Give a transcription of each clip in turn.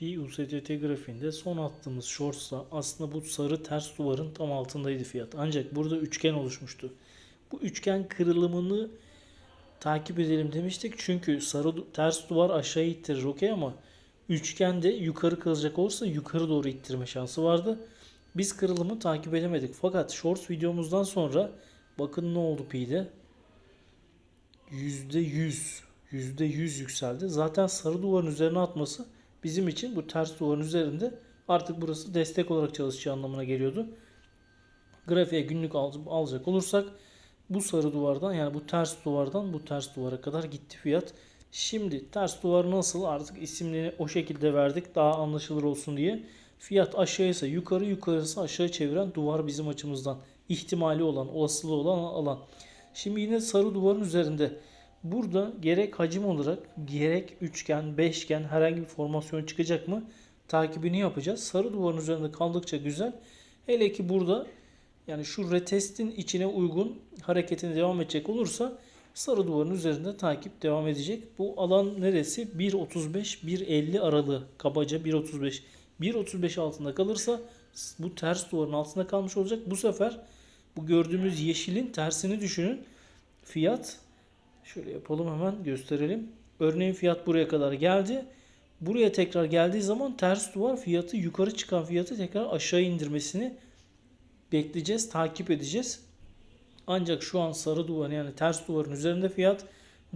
bir USDT grafiğinde son attığımız shorts'ta aslında bu sarı ters duvarın tam altındaydı fiyat. Ancak burada üçgen oluşmuştu. Bu üçgen kırılımını takip edelim demiştik. Çünkü sarı ters duvar aşağı ittirir okey ama üçgende yukarı kırılacak olursa yukarı doğru ittirme şansı vardı. Biz kırılımı takip edemedik. Fakat shorts videomuzdan sonra bakın ne oldu P'de. %100 %100 yükseldi. Zaten sarı duvarın üzerine atması bizim için bu ters duvarın üzerinde artık burası destek olarak çalışacağı anlamına geliyordu. Grafiğe günlük al- alacak olursak bu sarı duvardan yani bu ters duvardan bu ters duvara kadar gitti fiyat. Şimdi ters duvar nasıl artık isimlerini o şekilde verdik daha anlaşılır olsun diye. Fiyat aşağıysa yukarı yukarısı aşağı çeviren duvar bizim açımızdan. ihtimali olan olasılığı olan alan. Şimdi yine sarı duvarın üzerinde. Burada gerek hacim olarak gerek üçgen, beşgen herhangi bir formasyon çıkacak mı? Takibini yapacağız. Sarı duvarın üzerinde kaldıkça güzel. Hele ki burada yani şu retestin içine uygun hareketine devam edecek olursa sarı duvarın üzerinde takip devam edecek. Bu alan neresi? 1.35-1.50 aralığı. Kabaca 1.35. 1.35 altında kalırsa bu ters duvarın altında kalmış olacak. Bu sefer bu gördüğümüz yeşilin tersini düşünün. Fiyat şöyle yapalım hemen gösterelim. Örneğin fiyat buraya kadar geldi. Buraya tekrar geldiği zaman ters duvar fiyatı yukarı çıkan fiyatı tekrar aşağı indirmesini bekleyeceğiz, takip edeceğiz. Ancak şu an sarı duvar yani ters duvarın üzerinde fiyat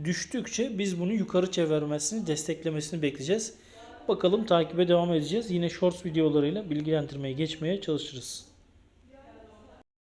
düştükçe biz bunu yukarı çevirmesini, desteklemesini bekleyeceğiz. Bakalım takibe devam edeceğiz. Yine shorts videolarıyla bilgilendirmeye geçmeye çalışırız.